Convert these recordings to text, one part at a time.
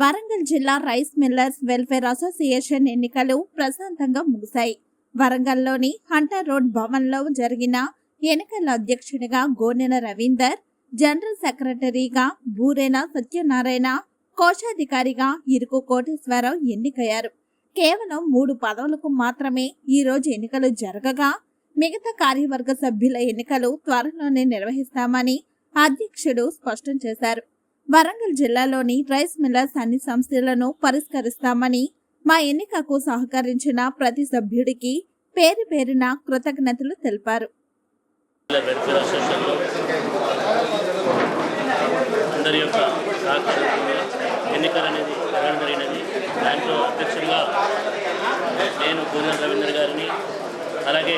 వరంగల్ జిల్లా rice millers welfare association ఎన్నికలు ప్రశాంతంగా ముగిశాయి. వరంగల్లోని హంటర్ రోడ్ భవన్లో జరిగిన ఎన్నికల అధ్యక్షుడిగా గోనెల రవీందర్ జనరల్ సెక్రటరీగా బూరేన సత్యనారాయణ కోశాధికారిగా ఇరుకు కోటేశ్వరరావు ఎన్నికయ్యారు. కేవలం మూడు పదవులకు మాత్రమే ఈ రోజు ఎన్నికలు జరగగా మిగతా కార్యవర్గ సభ్యుల ఎన్నికలు త్వరలోనే నిర్వహిస్తామని అధ్యక్షుడు స్పష్టం చేశారు. వరంగల్ జిల్లాలోని రైస్ మిల్లర్స్ అన్ని సమస్యలను పరిష్కరిస్తామని మా ఎన్నికకు సహకరించిన ప్రతి సభ్యుడికి పేరు పేరున కృతజ్ఞతలు తెలిపారు. అందరి యొక్క ఎన్నికలు అనేది జరగడం జరిగినది దాంట్లో అధ్యక్షంగా నేను గోనెల రవీంద్ర గారిని అలాగే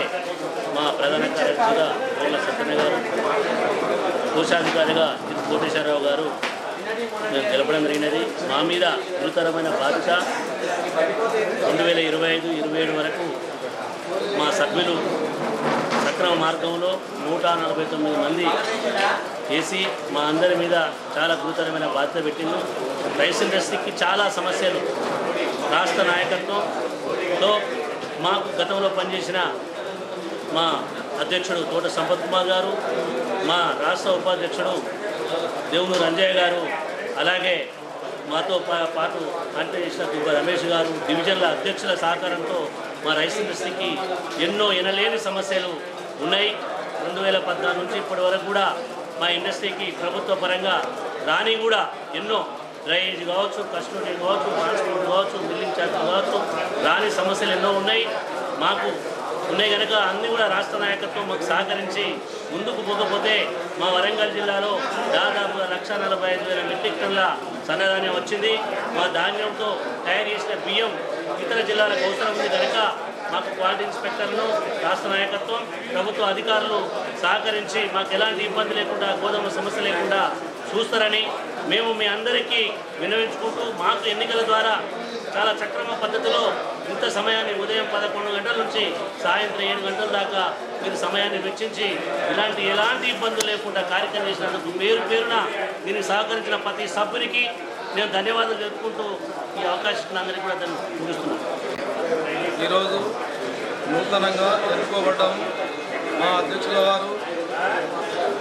మా ప్రధాన కార్యదర్శిగా గోళ్ళ సత్యన్న గారు కోశాధికారిగా కోటేశ్వరరావు గారు మేము గెలపడం జరిగినది. మా మీద గురుతరమైన బాధ్యత రెండు వేల ఇరవై ఐదు ఇరవై ఏడు వరకు మా సభ్యులు సక్రమ మార్గంలో నూట నలభై తొమ్మిది మంది వేసి మా అందరి మీద చాలా గురుతరమైన బాధ్యత పెట్టింది రైస్ ఇండస్ట్రీకి చాలా సమస్యలు. రాష్ట్ర నాయకత్వంతో మాకు గతంలో పనిచేసిన మా అధ్యక్షుడు తోట సంపత్ కుమార్ గారు మా రాష్ట్ర ఉపాధ్యక్షుడు దేవునూరు అంజయ్య గారు అలాగే మాతో పా- పాటు అంటే చేసిన దుబ్బ రమేష్ గారు డివిజన్ల అధ్యక్షుల సహకారంతో మా రైస్ ఇండస్ట్రీకి ఎన్నో ఎనలేని సమస్యలు ఉన్నాయి. రెండు వేల పద్నాలుగు నుంచి ఇప్పటి వరకు కూడా మా ఇండస్ట్రీకి ప్రభుత్వ పరంగా రాని కూడా ఎన్నో డ్రైనేజ్ కావచ్చు కస్టోడియన్ కావచ్చు ట్రాన్స్పోర్ట్ కావచ్చు బిల్లింగ్ ఛార్జ్ కావచ్చు రాని సమస్యలు ఎన్నో ఉన్నాయి. మాకు ఉన్నాయి కనుక అన్ని కూడా రాష్ట్ర నాయకత్వం మాకు సహకరించి ముందుకు పోకపోతే మా వరంగల్ జిల్లాలో దాదాపుగా లక్ష నలభై ఐదు వేల మెట్రిక్ టన్ల సన్నధాన్యం వచ్చింది. మా ధాన్యంతో తయారు చేసిన బియ్యం ఇతర జిల్లాలకు అవసరం ఉంది కనుక మాకు క్వాలిటీ ఇన్స్పెక్టర్లు రాష్ట్ర నాయకత్వం ప్రభుత్వ అధికారులు సహకరించి మాకు ఎలాంటి ఇబ్బంది లేకుండా గోధుమ సమస్య లేకుండా చూస్తారని మేము మీ అందరికీ వినవించుకుంటూ మాకు ఎన్నికల ద్వారా చాలా సక్రమ పద్ధతిలో ఇంత సమయాన్ని ఉదయం పదకొండు నుంచి సాయంత్రం ఏడు గంటల దాకా మీరు సమయాన్ని వెచ్చించి ఇలాంటి ఎలాంటి ఇబ్బందులు లేకుండా కార్యక్రమం చేసినందుకు పేరు పేరున దీనికి సహకరించిన ప్రతి సభ్యునికి నేను ధన్యవాదాలు తెలుపుకుంటూ ఈ అవకాశం అందరికీ కూడా దాన్ని ముగిస్తున్నాను. ఈరోజు నూతనంగా ఎన్నుకోబడ్డాం మా అధ్యక్షుల గారు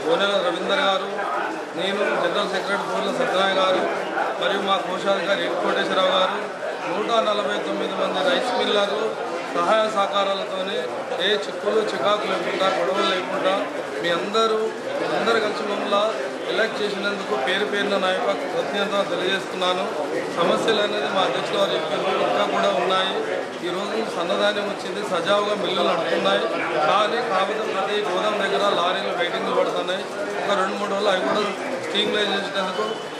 కోనెల రవీందర్ గారు నేను జనరల్ సెక్రటరీ పూర్ల సత్యనారాయణ గారు మరియు మా కోశాధికారి కోటేశ్వరరావు గారు నూట నలభై తొమ్మిది మంది రైస్ మిల్లర్లు సహాయ సహకారాలతోనే ఏ చిక్కులు చికాకు లేకుండా గొడవలు లేకుండా మీ అందరూ అందరు కలిసి మమ్మల్ని ఎలక్ట్ చేసినందుకు పేరు పేరున నా యొక్క కృతజ్ఞత తెలియజేస్తున్నాను. సమస్యలు అనేది మా అధ్యక్షుల వారు చెప్పారు ఇంకా కూడా ఉన్నాయి. ఈరోజు సన్నదానం వచ్చింది సజావుగా మిల్లులు నడుపుతున్నాయి. కానీ కాకపోతే ప్రతి గోదాం దగ్గర లారీలు వెయిటింగ్లు పడుతున్నాయి. ఒక రెండు మూడు రోజులు అవి కూడా స్టీమ్లైజ్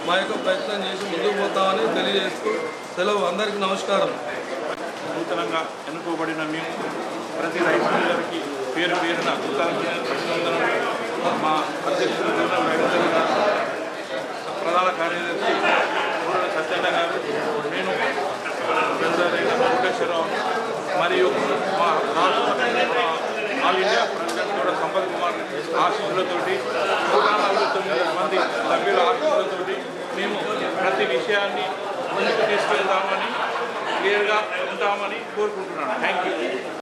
మా యొక్క ప్రయత్నం చేసి ముందుకు పోతామని తెలియజేస్తూ సెలవు. అందరికీ నమస్కారం. నూతనంగా ఎన్నుకోబడిన మేము ప్రతి రైతులందరికీ పేరు పేరున కృతజ్ఞతలు. మా అధ్యక్షులు జనరల్ ప్రధాన కార్యదర్శి పూర్ణ సత్యన్న గారు నేను చంద్రరేఖ మరియు మా రాష్ట్ర ఆల్ ఇండియా ప్రెసిడెంట్ కూడా సంపత్ కుమార్ ఆశీస్సులతోటి నూట నలభై తొమ్మిది మంది సభ్యుల ఆశీస్సులతోటి మేము ప్రతి విషయాన్ని ముందుకు తీసుకెళ్తామని క్లియర్గా ఉంటామని కోరుకుంటున్నాను. Thank you